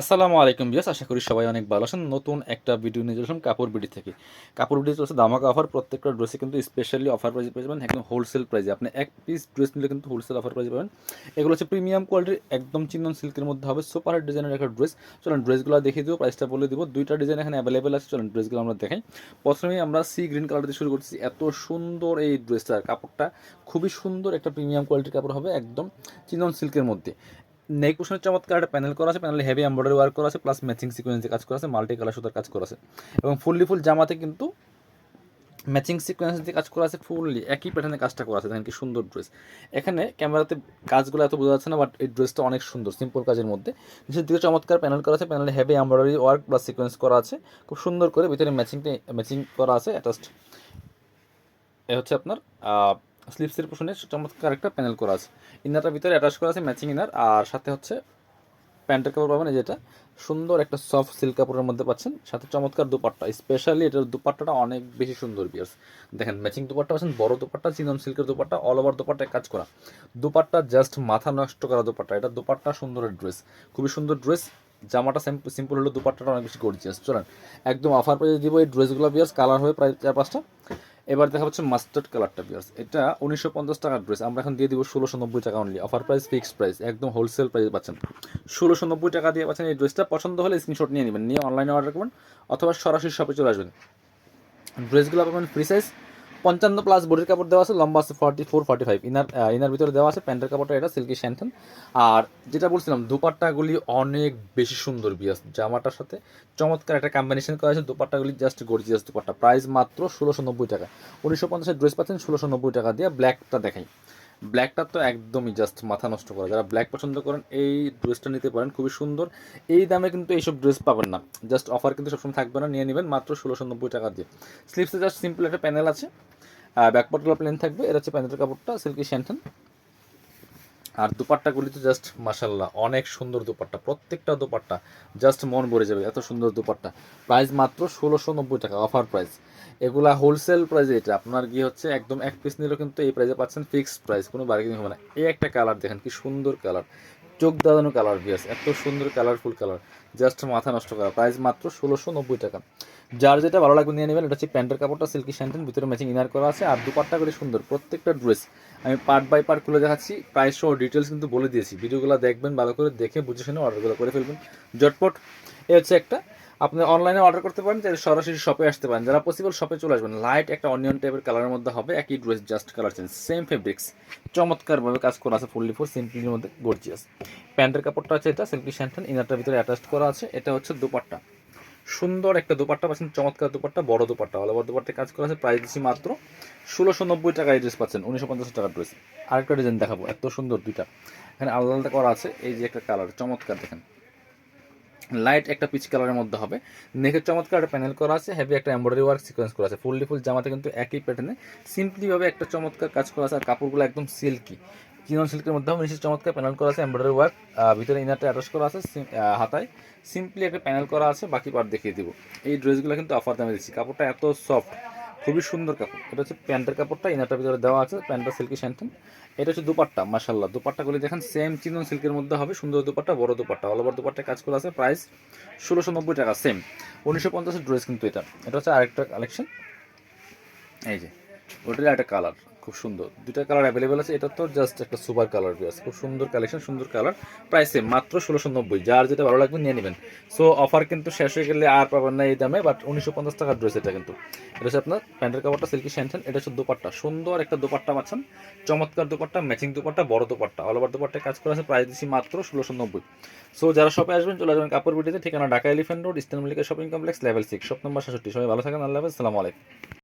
আসসালামু আলাইকুম বিয়াস আশা করি সবাই অনেক ভালো আছেন। নতুন একটা ভিডিও নিয়ে আসলাম কাপড় বিডি থেকে। কাপড় বিডি চলছে দামাকা অফার প্রত্যেকটা ড্রেসে কিন্তু স্পেশালি অফার প্রাইজে পেয়ে যাবেন, একদম হোলসেল প্রাইজে আপনি এক পিস ড্রেস নিলে কিন্তু হোলসেল অফার প্রাইজে পাবেন। এগুলো হচ্ছে প্রিমিয়াম কোয়ালিটির একদম চিনন সিল্কের মধ্যে হবে সুপার ডিজাইনের একটা ড্রেস চলুন ড্রেসগুলো দেখিয়ে দেবো প্রাইসটা বলে দিব। দুইটা ডিজাইন এখানে অ্যাভেলেবেল আছে, চলুন ড্রেসগুলো আমরা দেখাই। প্রথমেই আমরা সি গ্রিন কালার দিয়ে শুরু করছি এত সুন্দর এই ড্রেসটার কাপড়টা, খুবই সুন্দর একটা প্রিমিয়াম কোয়ালিটির কাপড় হবে, একদম চিনন সিল্কের মধ্যে। নেক পোষণের চমৎকার একটা প্যানেল করা আছে প্যানেলে হেভি এমব্রয়ডারি ওয়ার্ক করা আছে প্লাস ম্যাচিং সিকোয়েন্সে কাজ করা আছে মাল্টি কালার সুতার কাজ করা আছে। এবং ফুললি ফুল জামাতে কিন্তু ম্যাচিং সিকোয়েন্স দিয়ে কাজ করা আছে ফুললি একই প্যাটার্নে কাজটা করা আছে, দেখেন কি সুন্দর ড্রেস এখানে ক্যামেরাতে কাজগুলো এত বোঝা যাচ্ছে না বাট এই ড্রেসটা অনেক সুন্দর সিম্পল কাজের মধ্যে। নিচের দিকে চমৎকার প্যানেল করা আছে প্যানেলে heavy embroidery work plus sequence করা আছে, খুব সুন্দর করে, ভিতরে ম্যাচিংটা ম্যাচিং করা আছে অ্যাটাচড এ হচ্ছে আপনার স্লিপসের পোষণে চমৎকার একটা প্যানেল করা আছে। ইনারটার ভিতরে অ্যাটাচ করা আছে ম্যাচিং ইনার আর সাথে হচ্ছে প্যান্টের কাপড় পাবেন যেটা। সুন্দর একটা সফট সিল্ক কাপড়ের মধ্যে পাচ্ছেন। সাথে চমৎকার দুপাট্টা স্পেশালি এটার দুপাট্টাটা অনেক বেশি সুন্দর বিয়ার্স দেখেন ম্যাচিং দুপাট্টা পাচ্ছেন, বড় দুপাট্টা চিনন সিল্কের দুপাট্টা অল ওভার দুপাট্টায় কাজ করা। দুপাট্টা জাস্ট মাথা নষ্ট করা দুপাট্টা। এটা দুপাট্টা সুন্দরের ড্রেস খুবই সুন্দর ড্রেস জামাটা সিম্পল হলো দুপাট্টাটা অনেক বেশি গর্জিয়াস চলেন, একদম অফার পেয়ে দিব এই ড্রেসগুলো বিয়ার্স কালার হবে প্রায় চার পাঁচটা। এবার দেখা হচ্ছে মাস্টার্ড কালারটা বিয়ার্স এটা উনিশশো পঞ্চাশ টাকার ড্রেস আমরা এখন দিয়ে দিব ষোলোশো নব্বই টাকা only offer price fixed price একদম হোলসেল প্রাইস পাচ্ছেন। ষোলোশো নব্বই টাকা দিয়ে পাচ্ছেন এই ড্রেসটা পছন্দ হলে স্ক্রিনশট নিয়ে নেবেন। নিয়ে অনলাইনে অর্ডার করবেন, অথবা সরাসরি শপে চলে আসবেন। ড্রেসগুলো পাবেন ফ্রি সাইজ পঞ্চান্ন প্লাস বডির কাপড় দেওয়া আছে, লম্বা আছে forty four forty five inner inner ভিতরে দেওয়া আছে, প্যান্টের কাপড়টা এটা সিল্কি স্যান্থন আর যেটা বলছিলাম, দুপাট্টাগুলি অনেক বেশি সুন্দর বিয়াস, জামাটার সাথে চমৎকার একটা কম্বিনেশন করা আছে, দুপাট্টাগুলি জাস্ট গর্জিয়াস দুপাট্টা। প্রাইস মাত্র ষোলোশো নব্বই টাকা। উনিশশো পঞ্চাশের ড্রেস পাচ্ছেন ষোলোশো নব্বই টাকা দিয়ে ব্ল্যাকটা দেখাই। ব্ল্যাকটা তো একদমই জাস্ট মাথা নষ্ট করা। যারা ব্ল্যাক পছন্দ করেন, এই ড্রেসটা নিতে পারেন, খুবই সুন্দর। এই দামে কিন্তু এইসব ড্রেস পাবেন না। জাস্ট অফার কিন্তু সবসময় থাকবে না, নিয়ে নেবেন মাত্র ষোলোশো নব্বই টাকা দিয়ে। স্লিপসে জাস্ট সিম্পল একটা প্যানেল আছে। ব্যাকপার্টগুলো প্লেন থাকবে। এটা হচ্ছে প্যানেলের কাপড়টা সিল্কি শ্যান্টন আর দুপাট্টাগুলি তো জাস্ট মাসাল্লাহ অনেক সুন্দর দুপাট্টা, প্রত্যেকটা দুপাট্টা জাস্ট মন ভরে যাবে, এত সুন্দর দুপাট্টা। প্রাইস মাত্র ষোলোশো নব্বই টাকা অফার প্রাইস এগুলা হোলসেল প্রাইসে এটা, আপনার কি হচ্ছে একদম এক পিস নিলেও কিন্তু এই প্রাইসে পাচ্ছেন ফিক্সড প্রাইস কোনো বার্গেনিং হবে না। এই একটা কালার দেখেন, কি সুন্দর কালার চোখ দাঁড়ানো কালার বিয়াস এত সুন্দর কালারফুল কালার জাস্ট মাথা নষ্ট করা। প্রাইস মাত্র ষোলোশো নব্বই টাকা। যার যেটা ভালো লাগবে নিয়ে নেবেন, এটা হচ্ছে প্যান্টের কাপড়টা সিল্কি স্যান্টেন ভিতরে ম্যাচিং ইনার করা আছে, আর দুপাট্টা করে সুন্দর প্রত্যেকটা ড্রেস আমি পার্ট বাই পার্ট খুলে দেখাচ্ছি প্রাইস সহ ডিটেলস কিন্তু বলে দিয়েছি। ভিডিওগুলো দেখবেন, ভালো করে দেখে বুঝে শুনে অর্ডারগুলো করে ফেলবেন। জটপট। এ হচ্ছে একটা আপনি অনলাইনে অর্ডার করতে পারেন যারা সরাসরি শপে আসতে পারেন। যারা পসিবল শপে চলে আসবেন লাইট একটা অনিয়ন টাইপের কালারের মধ্যে হবে, একই dress just colour change same fabrics চমৎকারভাবে কাজ করা আছে ফুললি ফোর সিম্পলির মধ্যে গর্জিয়াস প্যান্টের কাপড়টা আছে এটা সিল্কি শ্যান্টেন ইনারটার ভিতরে অ্যাটাচ করা আছে, এটা হচ্ছে দুপাট্টা। সুন্দর একটা দুপাট্টা পাচ্ছেন, চমৎকার দুপাট্টা, বড় দুপাট্টা। অল ওভার দুপাট্টা কাজ করা আছে প্রাইস দিচ্ছি মাত্র ষোলোশো নব্বই টাকা এই ড্রেস পাচ্ছেন, উনিশশো পঞ্চাশ টাকার ড্রেস আরেকটা ডিজাইন দেখাবো, এত সুন্দর দুইটা। এখানে আলাদা আলাদা করা আছে, এই যে একটা কালার চমৎকার দেখেন। লাইট একটা পিচ কালারের মধ্যে হবে। নেকের চমৎকার একটা প্যানেল করা আছে হেভি একটা এমব্রয়ডারি ওয়ার্ক সিকোয়েন্স করা আছে। ফুললি ফুল জামাতে কিন্তু একই প্যাটার্নে সিম্পলিভাবে একটা চমৎকার কাজ করা আছে, আর কাপড়গুলো একদম সিল্কি চিনন সিল্কের মধ্যে নিচে চমৎকার প্যানেল করা আছে এমব্রয়ডারি ওয়ার্ক ভিতরে ইনারটা অ্যাটাচ করা আছে হাতায়। সিম্পলি একটা প্যানেল করা আছে, বাকি পার্ট দেখিয়ে দিব। এই ড্রেসগুলো কিন্তু অফার দামে দিচ্ছি। কাপড়টা এত সফট খুবই সুন্দর কাপড়। এটা হচ্ছে প্যান্টের কাপড়টা, ইনারটার ভিতরে দেওয়া আছে, প্যান্টটা সিল্কি শ্যান্টেন এটা হচ্ছে দুপাট্টা মাসাল্লাহ দুপাট্টাগুলি দেখেন সেম চিনন সিল্কের মধ্যে হবে, সুন্দর দুপাট্টা, বড় দুপাট্টা। অল ওভার দুপাট্টা কাজ করা আছে প্রাইস ষোলোশো নব্বই টাকা সেম উনিশশো পঞ্চাশের ড্রেস কিন্তু এটা। এটা হচ্ছে আরেকটা কালেকশন এই যে ওটার একটা কালার খুব সুন্দর। দুটা কালার অ্যাভেলেবেল আছে, এটা তো জাস্ট একটা সুপার কালার আছে। খুব সুন্দর কালেকশন সুন্দর কালার প্রাইস মাত্র ষোলোশো নব্বই। যার যেটা ভালো লাগবে নিয়ে নেবেন। সো অফার কিন্তু শেষ হয়ে গেলে আর পাবেন না এই দামে বাট উনিশশো পঞ্চাশ টাকার ড্রেস এটা কিন্তু। এটা হচ্ছে আপনার প্যান্টের কাপড়টা সিল্কি শ্যান্টেন এটা হচ্ছে দুপাট্টা। সুন্দর একটা দুপাট্টা পাচ্ছেন। চমৎকার দুপাট্টা ম্যাচিং দুপাট্টা, বড় দুপাট্টা। অল ওভার দুপাট্টায় কাজ করা আছে প্রাইস দিচ্ছি মাত্র ষোলোশো নব্বই। সো যারা শপে আসবেন, চলে আসবেন কাপড় বিটিতে, ঠিকানা Dhaka elephant road, eastern shopping complex level six shop number সাতষট্টি। সবাই ভালো থাকেন, আল্লাহ আসসালামু আলাইকুম।